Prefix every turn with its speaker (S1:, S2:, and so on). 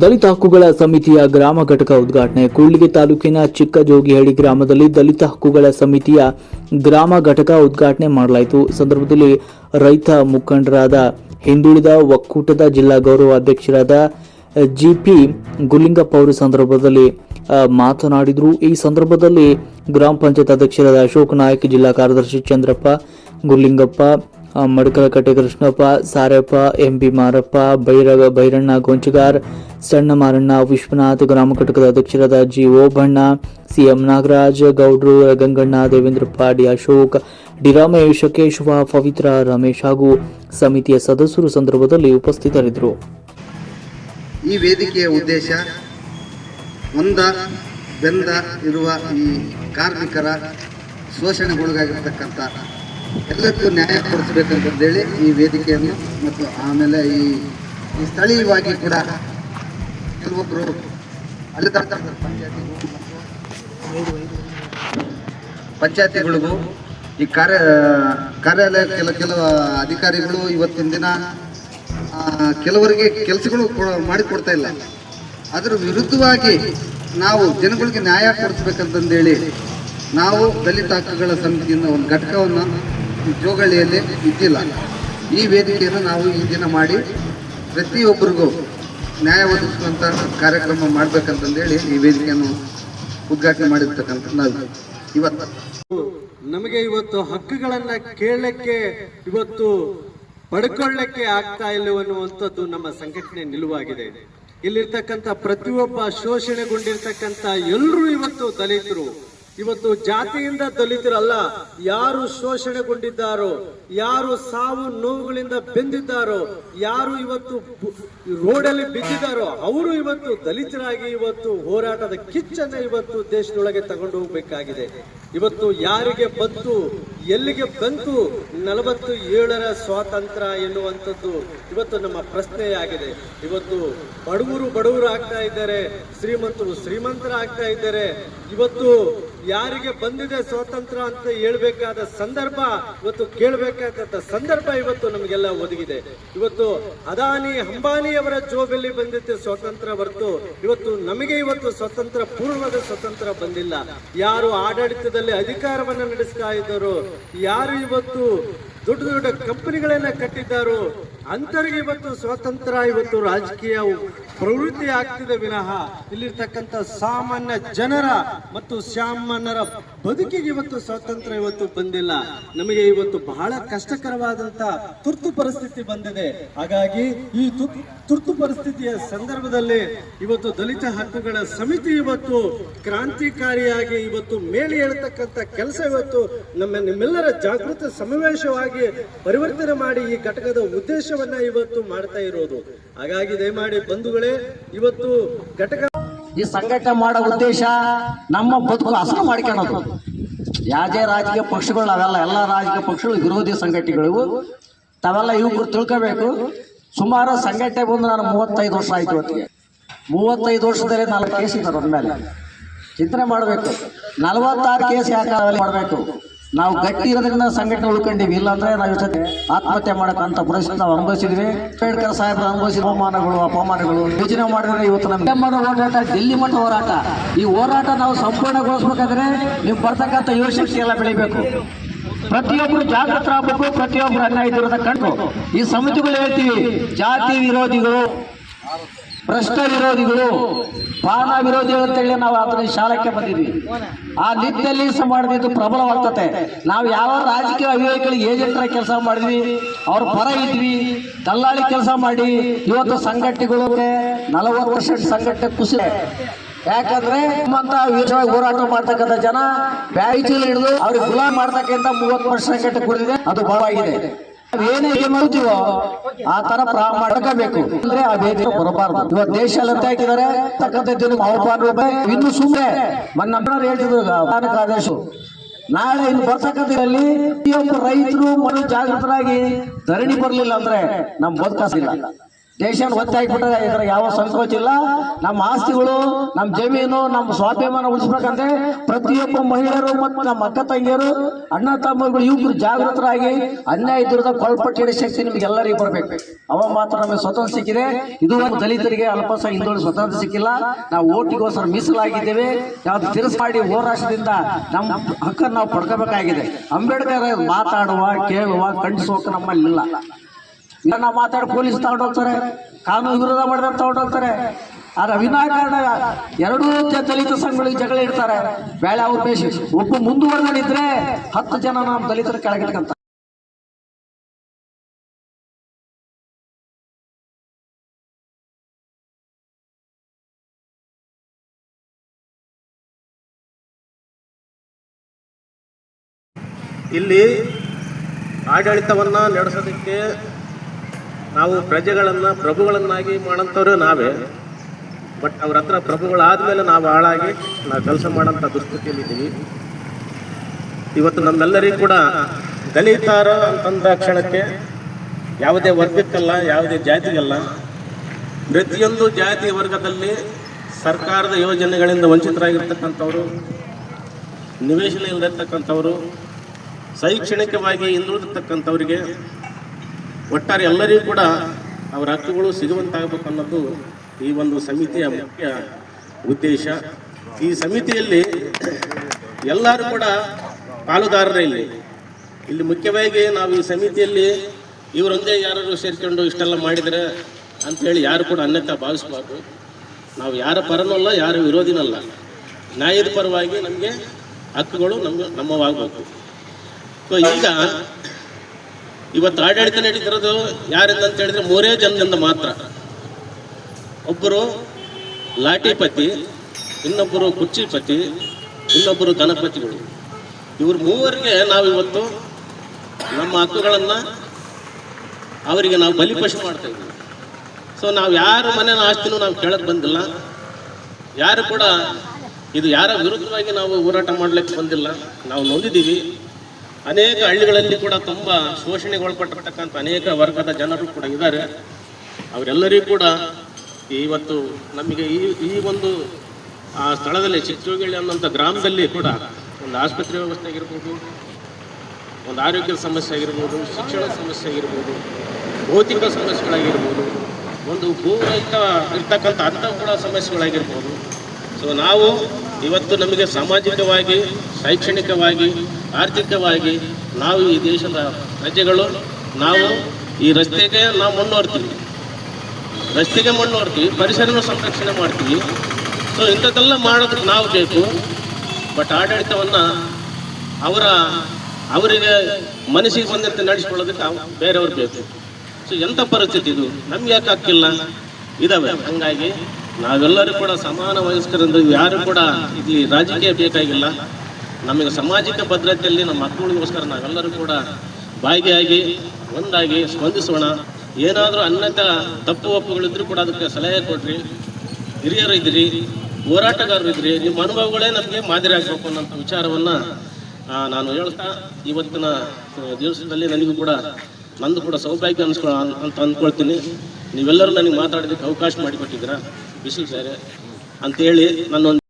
S1: ದಲಿತ ಹಕ್ಕುಗಳ ಸಮಿತಿಯ ಗ್ರಾಮ ಘಟಕ ಉದ್ಘಾಟನೆ. ಕೂಡ್ಲಿಗೆ ತಾಲೂಕಿನ ಚಿಕ್ಕಜೋಗಿಹಳ್ಳಿ ಗ್ರಾಮದಲ್ಲಿ ದಲಿತ ಹಕ್ಕುಗಳ ಸಮಿತಿಯ ಗ್ರಾಮ ಘಟಕ ಉದ್ಘಾಟನೆ ಮಾಡಲಾಯಿತು. ಸಂದರ್ಭದಲ್ಲಿ ರೈತ ಮುಖಂಡರಾದ ಹಿಂದುಳಿದ ಒಕ್ಕೂಟದ ಜಿಲ್ಲಾ ಗೌರವ ಅಧ್ಯಕ್ಷರಾದ ಜಿಪಿ ಗುಲಿಂಗಪ್ಪ ಅವರು ಸಂದರ್ಭದಲ್ಲಿ ಮಾತನಾಡಿದರು. ಈ ಸಂದರ್ಭದಲ್ಲಿ ಗ್ರಾಮ ಪಂಚಾಯತ್ ಅಧ್ಯಕ್ಷರಾದ ಅಶೋಕ್ ನಾಯಕ್ ಜಿಲ್ಲಾ ಕಾರ್ಯದರ್ಶಿ ಚಂದ್ರಪ್ಪ ಗುಲ್ಲಿಂಗಪ್ಪ ಆ, ಮಡಕಲಕಟ್ಟೆ ಕೃಷ್ಣಪ್ಪ, ಸಾರಪ್ಪ, ಎಂ ಬಿ ಮಾರಪ್ಪ, ಬೈರಗ, ಬೈರಣ್ಣ, ಗೊಂಚಗಾರ್, ಸಣ್ಣ ಮಾರಣ್ಣ, ವಿಶ್ವನಾಥ್, ಗ್ರಾಮ ಘಟಕದ ಅಧ್ಯಕ್ಷರಾದ ಜಿ. ಓಬಣ್ಣ, ಸಿಎಂ ನಾಗರಾಜ್, ಗೌಡ್ರು, ಗಂಗಣ್ಣ ದೇವೇಂದ್ರಪ್ಪ ಡಿ ಅಶೋಕ್, ಡಿ. ರಮೇಶ್ ಕೇಶವ ಪವಿತ್ರ, ರಮೇಶ್ ಹಾಗೂ ಸಮಿತಿಯ ಸದಸ್ಯರು ಸಂದರ್ಭದಲ್ಲಿ ಉಪಸ್ಥಿತರಿದ್ದರು.
S2: ಈ ವೇದಿಕೆಯ ಉದ್ದೇಶ ಒಂದ ಬೆಂದ ಇರುವ ಈ ಕಾರ್ಮಿಕರ ಶೋಷಣೆಗೊಳಗಾಗಿರ್ತಕ್ಕಂಥ ಎಲ್ಲಕ್ಕೂ ನ್ಯಾಯ ಕೊಡಿಸ್ಬೇಕಂತಂದೇಳಿ ಈ ವೇದಿಕೆಯನ್ನು ಮತ್ತು ಆಮೇಲೆ ಈ ಈ ಸ್ಥಳೀಯವಾಗಿ ಕೂಡ ಕೆಲವೊಬ್ಬರು ಅಲ್ಲಿ ಪಂಚಾಯತಿಗಳಿಗೂ ಈ ಕಾರ್ಯ, ಕಾರ್ಯಾಲಯ ಕೆಲ, ಕೆಲವು ಅಧಿಕಾರಿಗಳು ಇವತ್ತಿನ ದಿನ ಕೆಲವರಿಗೆ ಕೆಲಸಗಳು ಮಾಡಿಕೊಡ್ತಾ ಇಲ್ಲ. ಅದರ ವಿರುದ್ಧವಾಗಿ ನಾವು ಜನಗಳಿಗೆ ನ್ಯಾಯ ಕೊಡಿಸ್ಬೇಕಂತಂದೇಳಿ ನಾವು ದಲಿತ ಹಕ್ಕುಗಳ ಸಮಿತಿಯಿಂದ ಒಂದು ಘಟಕವನ್ನು ಈ ಜೋಗಳ್ಳಿಯಲ್ಲಿ ಇದ್ದಿಲ್ಲ. ಈ ವೇದಿಕೆಯನ್ನು ನಾವು ಈ ದಿನ ಮಾಡಿ ಪ್ರತಿಯೊಬ್ಬರಿಗೂ ನ್ಯಾಯ ಒದಗಿಸುವಂಥ ಕಾರ್ಯಕ್ರಮ ಮಾಡಬೇಕಂತಂದೇಳಿ ಈ ವೇದಿಕೆಯನ್ನು ಉದ್ಘಾಟನೆ ಮಾಡಿರ್ತಕ್ಕಂಥ ನಾವು ಇವತ್ತು.
S3: ನಮಗೆ ಇವತ್ತು ಹಕ್ಕುಗಳನ್ನು ಕೇಳಲಿಕ್ಕೆ, ಇವತ್ತು ಪಡ್ಕೊಳ್ಳಕ್ಕೆ ಆಗ್ತಾ ಇಲ್ಲ ಅನ್ನುವಂಥದ್ದು ನಮ್ಮ ಸಂಘಟನೆ ನಿಲುವಾಗಿದೆ. ಇಲ್ಲಿರ್ತಕ್ಕಂಥ ಪ್ರತಿಯೊಬ್ಬ ಶೋಷಣೆಗೊಂಡಿರ್ತಕ್ಕಂಥ ಎಲ್ಲರೂ ಇವತ್ತು ದಲಿತರು. ಇವತ್ತು ಜಾತಿಯಿಂದ ದಲಿತರಲ್ಲ, ಯಾರು ಶೋಷಣೆಗೊಂಡಿದ್ದಾರೋ, ಯಾರು ಸಾವು ನೋವುಗಳಿಂದ ಬೆಂದಿದ್ದಾರೋ, ಯಾರು ಇವತ್ತು ರೋಡಲ್ಲಿ ಬಿದ್ದಿದ್ದಾರೋ, ಅವರು ಇವತ್ತು ದಲಿತರಾಗಿ ಇವತ್ತು ಹೋರಾಟದ ಕಿಚ್ಚನ್ನ ಇವತ್ತು ದೇಶದೊಳಗೆ ತಗೊಂಡು ಹೋಗ್ಬೇಕಾಗಿದೆ. ಇವತ್ತು ಯಾರಿಗೆ ಬಂತು, ಎಲ್ಲಿಗೆ ಬಂತು ನಲವತ್ತು ಏಳರ ಸ್ವಾತಂತ್ರ್ಯ ಎನ್ನುವಂಥದ್ದು ಇವತ್ತು ನಮ್ಮ ಪ್ರಶ್ನೆಯಾಗಿದೆ. ಇವತ್ತು ಬಡವರು ಬಡವರು ಆಗ್ತಾ ಇದ್ದಾರೆ, ಶ್ರೀಮಂತರು ಶ್ರೀಮಂತರ ಆಗ್ತಾ ಇದ್ದಾರೆ. ಇವತ್ತು ಯಾರಿಗೆ ಬಂದಿದೆ ಸ್ವಾತಂತ್ರ್ಯ ಅಂತ ಹೇಳ್ಬೇಕಾದ ಸಂದರ್ಭ ಇವತ್ತು ಕೇಳಬೇಕಾದಂತ ಸಂದರ್ಭ ಇವತ್ತು ನಮಗೆಲ್ಲ ಒದಗಿದೆ. ಇವತ್ತು ಅದಾನಿ ಅಂಬಾನಿಯವರ ಜೋಬಲ್ಲಿ ಬಂದಿದ್ದೆ ಸ್ವಾತಂತ್ರ್ಯ ಹೊರತು ಇವತ್ತು ನಮಗೆ ಇವತ್ತು ಸ್ವತಂತ್ರ ಪೂರ್ವದ ಸ್ವತಂತ್ರ ಬಂದಿಲ್ಲ. ಯಾರು ಆಡಳಿತದಲ್ಲಿ ಅಧಿಕಾರವನ್ನು ನಡೆಸ್ತಾ ಇದ್ದರು, ಯಾರು ಇವತ್ತು ದೊಡ್ಡ ದೊಡ್ಡ ಕಂಪನಿಗಳನ್ನ ಕಟ್ಟಿದ್ದಾರೋ ಅಂತರಿಗೆ ಇವತ್ತು ಸ್ವಾತಂತ್ರ್ಯ ಇವತ್ತು ರಾಜಕೀಯ ಪ್ರವೃತ್ತಿ ಆಗ್ತಿದೆ ವಿನಃ. ಇಲ್ಲಿರ್ತಕ್ಕಂಥ ಸಾಮಾನ್ಯ ಜನರ ಮತ್ತು ಸಾಮಾನ್ಯರ ಬದುಕಿಗೆ ಇವತ್ತು ಸ್ವಾತಂತ್ರ್ಯ ಇವತ್ತು ಬಂದಿಲ್ಲ. ನಮಗೆ ಇವತ್ತು ಬಹಳ ಕಷ್ಟಕರವಾದಂತ ತುರ್ತು ಪರಿಸ್ಥಿತಿ ಬಂದಿದೆ. ಹಾಗಾಗಿ ಈ ತುರ್ತು ಪರಿಸ್ಥಿತಿಯ ಸಂದರ್ಭದಲ್ಲಿ ಇವತ್ತು ದಲಿತ ಹಕ್ಕುಗಳ ಸಮಿತಿ ಇವತ್ತು ಕ್ರಾಂತಿಕಾರಿಯಾಗಿ ಇವತ್ತು ಮೇಲೆ ಹೇಳ್ತಕ್ಕಂಥ ಕೆಲಸ ಇವತ್ತು ನಮ್ಮ ನಿಮ್ಮೆಲ್ಲರ ಜಾಗೃತ ಸಮಾವೇಶವಾಗಿ ಪರಿವರ್ತನೆ ಮಾಡಿ ಈ ಘಟಕದ ಉದ್ದೇಶವನ್ನ ಇವತ್ತು ಮಾಡ್ತಾ ಇರೋದು. ಹಾಗಾಗಿ ದಯಮಾಡಿ ಬಂಧುಗಳೇ, ಇವತ್ತು ಘಟಕ
S4: ಈ ಸಂಘಟನೆ ಮಾಡೋ ಉದ್ದೇಶ ನಮ್ಮ ಬದುಕು ಹಸನು ಮಾಡ್ಕೊಳ್ಳೋದು ಯಾವುದೇ ರಾಜಕೀಯ ಪಕ್ಷಗಳು ಅವೆಲ್ಲ, ಎಲ್ಲ ರಾಜಕೀಯ ಪಕ್ಷಗಳು ವಿರೋಧಿ ಸಂಘಟನೆಗಳು ತಾವೆಲ್ಲ ಇವ್ರು ತಿಳ್ಕೋಬೇಕು. ಸುಮಾರು ಸಂಘಟನೆ ಬಂದು ನಾನು ಮೂವತ್ತೈದು ವರ್ಷ ಆಯ್ತು ಇವತ್ತಿಗೆ. ಮೂವತ್ತೈದು ವರ್ಷದಲ್ಲಿ ನಾಲ್ಕು ಕೇಸ್ ಇದ್ದಾರೆ ಮೇಲೆ. ಚಿಂತನೆ ಮಾಡಬೇಕು. ನಲವತ್ತಾರು ಕೇಸ್ ಯಾಕೆ ಮಾಡಬೇಕು? ನಾವು ಗಟ್ಟಿ ಇರೋದ್ರಿಂದ ಸಂಘಟನೆ ಉಳ್ಕೊಂಡಿವಿ. ಇಲ್ಲಾಂದ್ರೆ ನಾವು ಜೊತೆ ಆತ್ಮಹತ್ಯೆ ಮಾಡಕ್ಕಂತ ಪರಿಸ್ಥಿತಿ ನಾವು ಅನುಭವಿಸಿದ್ವಿ. ಅಂಬೇಡ್ಕರ್ ಸಾಹೇಬ್ರ ಅನುಭವಿಸಿದ ಅವಮಾನಗಳು, ಅಪಮಾನಗಳು ಯೋಜನೆ ಮಾಡಿದ್ರೆ ಇವತ್ತು ನಮ್ಮ ಹೋರಾಟ ಡೆಲ್ಲಿ ಮಟ್ಟ ಹೋರಾಟ. ಈ ಹೋರಾಟ ನಾವು ಸಂಪೂರ್ಣಗೊಳಿಸ್ಬೇಕಾದ್ರೆ ನೀವು ಬರ್ತಕ್ಕಂಥ ಯುವಶಕ್ತಿ ಎಲ್ಲ ಬೆಳಿಬೇಕು. ಪ್ರತಿಯೊಬ್ಬರು ಜಾಗೃತರಾಗಬೇಕು ಪ್ರತಿಯೊಬ್ಬರು ಅನ್ಯಾಯ ಇದ್ದಿರೋದ ಕಂಡು ಈ ಸಮಿತಿಗಳು ಹೇಳ್ತೀವಿ, ಜಾತಿ ವಿರೋಧಿಗಳು. ಭ್ರಷ್ಟ ವಿರೋಧಿಗಳು ಪಾನ ವಿರೋಧಿಗಳು ಅಂತೇಳಿ ನಾವು ಅದರ ಶಾಲಕ್ಕೆ ಬಂದಿದ್ವಿ. ಆ ನಿಟ್ಟಿನಲ್ಲಿ ಮಾಡಿದ್ದು ಪ್ರಬಲವಾಗ್ತತೆ ನಾವು ಯಾವ ರಾಜಕೀಯ ಅವಿವೇಕಿಗಳಿಗೆ ಏಜೆಂಟರ ಕೆಲಸ ಮಾಡಿದ್ವಿ, ಅವ್ರ ಪರ ಇದ್ವಿ, ದಲ್ಲಾಳಿ ಕೆಲಸ ಮಾಡಿ, ಇವತ್ತು ಸಂಘಟನೆಗಳು ನಲವತ್ತು ಪರ್ಸೆಂಟ್ ಸಂಘಟನೆ ಕುಸಿದೆ. ಯಾಕಂದ್ರೆ ನಮ್ಮಂತ ವೀರವಾಗಿ ಹೋರಾಟ ಮಾಡ್ತಕ್ಕಂಥ ಜನ ಬ್ಯಾಗಿ ಚೀಲ ಹಿಡಿದು ಅವ್ರಿಗೆ ಗುಲಾಮ್ ಮಾಡ್ತಕ್ಕಂಥ ಮೂವತ್ತು ವರ್ಷ ಸಂಘಟನೆ ಕೊಡಿದೆ ಅದು ಬಲವಾಗಿದೆ. ಏನೇ ಮಾಡ್ತೀವೋ ಆ ತರ ಮಾಡ್ಕೋಬೇಕು ಅಂದ್ರೆ ಆ ವೇದಿಕೆ ಬರಬಾರ್ದು. ಇವತ್ತು ದೇಶ ಎಲ್ಲ ಹಾಕಿದ್ದಾರೆ ತಕ್ಕಂಥದ್ದು ಅವಮಾನ ಇನ್ನು ಸುಮ್ಮನೆ ಮೊನ್ನೆ ನಮ್ಮನವ್ರು ಹೇಳ್ತಿದ್ರು ಆದೇಶ ನಾಳೆ ಇನ್ನು ಬರ್ತಕ್ಕಂಥದ್ರಲ್ಲಿ ಪ್ರತಿಯೊಬ್ಬ ರೈತರು ಮನೆ ಜಾಗೃತರಾಗಿ ಧರಣಿ ಬರಲಿಲ್ಲ ಅಂದ್ರೆ ನಮ್ ಬದುಕಾಸಿಲ್ಲ ದೇಶನ ಒತ್ತಾಗಿಬಿಟ್ರೆ ಇದ್ರ ಯಾವ ಸಂಕೋಚ ಇಲ್ಲ ನಮ್ಮ ಆಸ್ತಿಗಳು, ನಮ್ಮ ಜಮೀನು, ನಮ್ಮ ಸ್ವಾಭಿಮಾನ ಉಳಿಸ್ಬೇಕಂದ್ರೆ ಪ್ರತಿಯೊಬ್ಬ ಮಹಿಳೆಯರು ಮತ್ತು ನಮ್ಮ ಅಕ್ಕ ತಂಗಿಯರು, ಅಣ್ಣ ತಮ್ಮಗಳು ಯುವಕರು ಜಾಗೃತರಾಗಿ ಅನ್ಯಾಯ ದುರ್ದ ಕೊಳಪಟ್ಟಿನ ಶಕ್ತಿ ನಿಮಗೆ ಎಲ್ಲರಿಗೂ ಬರಬೇಕು ಅವ ಮಾತ್ರ ನಮಗೆ ಸ್ವತಂತ್ರ ಸಿಕ್ಕಿದೆ. ಇದು ಒಂದು ದಲಿತರಿಗೆ ಅಲ್ಪಸ ಹಿಂದುಳಿದ ಸ್ವತಂತ್ರ ಸಿಕ್ಕಿಲ್ಲ. ನಾವು ಓಟಿಗೋಸ್ಕರ ಮೀಸಲಾಗಿದ್ದೇವೆ. ಯಾವ್ದು ತಿರಸ್ ಮಾಡಿ ಹೋರಾಟದಿಂದ ನಮ್ಮ ಹಕ್ಕನ್ನು ನಾವು ಪಡ್ಕೋಬೇಕಾಗಿದೆ. ಅಂಬೇಡ್ಕರ್ ಮಾತಾಡುವ, ಕೇಳುವ, ಖಂಡಿಸುವ ನಮ್ಮಲ್ಲಿ ಇಲ್ಲ. ನಾವು ಮಾತಾಡಿ ಪೊಲೀಸ್ ತಗೊಂಡೋಗ್ತಾರೆ ಕಾನೂನು ವಿರೋಧ ಮಾಡಿದ್ರೆ ತಗೊಂಡೋಗ್ತಾರೆ ಆದ್ರೆ ವಿನಾಕಾರಣ ಎರಡೂ ದಲಿತ ಸಂಘಗಳಿಗೆ ಜಗಳ ಇಡ್ತಾರೆ. ಬೇಳೆ ಅವ್ರ ಬೇಷ, ಒಬ್ಬ ಮುಂದುವರೆದಿದ್ರೆ ಹತ್ತು ಜನ ನಮ್ಮ ದಲಿತರ ಕೆಳಗಿಟ್ಕಂತ
S5: ಇಲ್ಲಿ ಆಡಳಿತವನ್ನು ನಡೆಸೋದಕ್ಕೆ ನಾವು ಪ್ರಜೆಗಳನ್ನು, ಪ್ರಭುಗಳನ್ನಾಗಿ ಮಾಡೋಂಥವ್ರು ನಾವೇ. ಬಟ್ ಅವ್ರ ಹತ್ರ ಪ್ರಭುಗಳಾದ್ಮೇಲೆ ನಾವು ಹಾಳಾಗಿ ನಾವು ಕೆಲಸ ಮಾಡೋಂಥ ದುಸ್ಥಿತಿಯಲ್ಲಿದ್ದೀವಿ ಇವತ್ತು ನಮ್ಮೆಲ್ಲರಿಗೂ ಕೂಡ ದಲಿತಾರ ಅಂತಂದ ಕ್ಷಣಕ್ಕೆ ಯಾವುದೇ ವರ್ಗಕ್ಕಲ್ಲ, ಯಾವುದೇ ಜಾತಿಗಲ್ಲ, ಪ್ರತಿಯೊಂದು ಜಾತಿ ವರ್ಗದಲ್ಲಿ ಸರ್ಕಾರದ ಯೋಜನೆಗಳಿಂದ ವಂಚಿತರಾಗಿರ್ತಕ್ಕಂಥವ್ರು, ನಿವೇಶನ ಇಲ್ಲದಿರ್ತಕ್ಕಂಥವ್ರು ಶೈಕ್ಷಣಿಕವಾಗಿ ಹಿಂದುಳಿದಿರ್ತಕ್ಕಂಥವರಿಗೆ ಒಟ್ಟಾರೆ ಎಲ್ಲರಿಗೂ ಕೂಡ ಅವರ ಹಕ್ಕುಗಳು ಸಿಗುವಂತಾಗಬೇಕು ಅನ್ನೋದು ಈ ಒಂದು ಸಮಿತಿಯ ಮುಖ್ಯ ಉದ್ದೇಶ. ಈ ಸಮಿತಿಯಲ್ಲಿ ಎಲ್ಲರೂ ಕೂಡ ಪಾಲುದಾರರೇ ಇಲ್ಲಿ. ಇಲ್ಲಿ ಮುಖ್ಯವಾಗಿ ನಾವು ಈ ಸಮಿತಿಯಲ್ಲಿ ಇವರೊಂದೇ ಯಾರು ಸೇರಿಕೊಂಡು ಇಷ್ಟೆಲ್ಲ ಮಾಡಿದರೆ ಅಂಥೇಳಿ ಯಾರು ಕೂಡ ಅನ್ಯತಾ ಭಾವಿಸ್ಬಾರ್ದು. ನಾವು ಯಾರ ಪರನಲ್ಲ ಯಾರ ವಿರೋಧಿನಲ್ಲ ನ್ಯಾಯದ ಪರವಾಗಿ ನಮಗೆ ಹಕ್ಕುಗಳು ನಮ್ಗೆ ನಮ್ಮವಾಗಬೇಕು. ಸೊ ಈಗ ಇವತ್ತು ಆಡಳಿತ ನಡೀತಿರೋದು ಯಾರಿಂದ ಅಂತ ಹೇಳಿದ್ರೆ ಮೂರೇ ಜನದಿಂದ ಮಾತ್ರ. ಒಬ್ಬರು ಲಾಠಿಪತಿ, ಇನ್ನೊಬ್ಬರು ಕುರ್ಚಿಪತಿ, ಇನ್ನೊಬ್ಬರು ಗಣಪತಿಗಳು. ಇವ್ರ ಮೂವರಿಗೆ ನಾವು ಇವತ್ತು ನಮ್ಮ ಹಕ್ಕುಗಳನ್ನು ಅವರಿಗೆ ನಾವು ಬಲಿಪಶು ಮಾಡ್ತಾ ಇದ್ದೀವಿ. ಸೊ ನಾವು ಯಾರ ಮನೆಯ ಆಸ್ತಿನೂ ನಾವು ಕೇಳಕ್ಕೆ ಬಂದಿಲ್ಲ. ಯಾರು ಕೂಡ ಇದು ಯಾರ ವಿರುದ್ಧವಾಗಿ ನಾವು ಹೋರಾಟ ಮಾಡಲಿಕ್ಕೆ ಬಂದಿಲ್ಲ. ನಾವು ನೊಂದಿದ್ದೀವಿ. ಅನೇಕ ಹಳ್ಳಿಗಳಲ್ಲಿ ಕೂಡ ತುಂಬ ಶೋಷಣೆಗೆ ಒಳಪಟ್ಟಿರ್ತಕ್ಕಂಥ ಅನೇಕ ವರ್ಗದ ಜನರು ಕೂಡ ಇದ್ದಾರೆ. ಅವರೆಲ್ಲರಿಗೂ ಕೂಡ ಇವತ್ತು ನಮಗೆ ಈ ಈ ಒಂದು, ಆ ಸ್ಥಳದಲ್ಲಿ ಚಿತ್ರಗಳ್ಳಿ ಅನ್ನೋಂಥ ಗ್ರಾಮದಲ್ಲಿ ಕೂಡ ಒಂದು ಆಸ್ಪತ್ರೆ ವ್ಯವಸ್ಥೆ ಆಗಿರ್ಬೋದು, ಒಂದು ಆರೋಗ್ಯದ ಸಮಸ್ಯೆ ಆಗಿರ್ಬೋದು, ಶಿಕ್ಷಣ ಸಮಸ್ಯೆ ಆಗಿರ್ಬೋದು, ಭೌತಿಕ ಸಮಸ್ಯೆಗಳಾಗಿರ್ಬೋದು, ಒಂದು ಭೂರಹಿತ ಇರ್ತಕ್ಕಂಥ ಅಂತ ಕೂಡ ಸಮಸ್ಯೆಗಳಾಗಿರ್ಬೋದು. ಸೊ ನಾವು ಇವತ್ತು ನಮಗೆ ಸಾಮಾಜಿಕವಾಗಿ, ಶೈಕ್ಷಣಿಕವಾಗಿ ಆರ್ಥಿಕವಾಗಿ ನಾವು ಈ ದೇಶದ ಪ್ರಜೆಗಳು, ನಾವು ಈ ರಸ್ತೆಗೆ ನಾವು ಮುನ್ನೋಡ್ತೀವಿ ರಸ್ತೆಗೆ ಮಣ್ಣು ನೋಡ್ತೀವಿ ಪರಿಸರನ ಸಂರಕ್ಷಣೆ ಮಾಡ್ತೀವಿ. ಸೊ ಇಂಥದ್ದೆಲ್ಲ ಮಾಡೋದಕ್ಕೆ ನಾವು ಬೇಕು. ಬಟ್ ಆಡಳಿತವನ್ನು ಅವರ, ಅವರಿಗೆ ಮನಸ್ಸಿಗೆ ಬಂದಂತೆ ನಡೆಸ್ಕೊಳ್ಳೋದಕ್ಕೆ ಬೇರೆಯವ್ರು ಬೇಕು. ಸೊ ಎಂಥ ಪರಿಸ್ಥಿತಿ ಇದು? ನಮ್ಗೆ ಯಾಕೆ ಹಾಕಿಲ್ಲ ಇದಾವೆ. ಹಂಗಾಗಿ ನಾವೆಲ್ಲರೂ ಕೂಡ ಸಮಾನ ವಯಸ್ಕರಿಂದ ಯಾರು ಕೂಡ ಇಲ್ಲಿ ರಾಜಕೀಯ ಬೇಕಾಗಿಲ್ಲ. ನಮಗೆ ಸಾಮಾಜಿಕ ಭದ್ರತೆಯಲ್ಲಿ ನಮ್ಮ ಮಕ್ಕಳಿಗೋಸ್ಕರ ನಾವೆಲ್ಲರೂ ಕೂಡ ಭಾಗಿಯಾಗಿ, ಒಂದಾಗಿ ಸ್ಪಂದಿಸೋಣ. ಏನಾದರೂ ಅನ್ಯತ ತಪ್ಪು ಒಪ್ಪುಗಳಿದ್ರು ಕೂಡ ಅದಕ್ಕೆ ಸಲಹೆ ಕೊಡ್ರಿ. ಹಿರಿಯರು ಇದ್ರಿ ಹೋರಾಟಗಾರರು ಇದ್ರಿ ನಿಮ್ಮ ಅನುಭವಗಳೇ ನಮಗೆ ಮಾದರಿ ಆಗಬೇಕು ಅನ್ನೋಂಥ ವಿಚಾರವನ್ನು ನಾನು ಹೇಳ್ತಾ ಇವತ್ತಿನ ದಿವಸದಲ್ಲಿ ನನಗೂ ಕೂಡ ನಂದು ಕೂಡ ಸೌಭಾಗ್ಯ ಅನ್ಸ್ಕೊ ಅಂತ ಅಂದ್ಕೊಳ್ತೀನಿ. ನೀವೆಲ್ಲರೂ ನನಗೆ ಮಾತಾಡೋದಕ್ಕೆ ಅವಕಾಶ ಮಾಡಿಕೊಟ್ಟಿದ್ದೀರಾ? ಬಿಸಿಲು ಅಂತ ಅಂತೇಳಿ ನನ್ನೊಂದು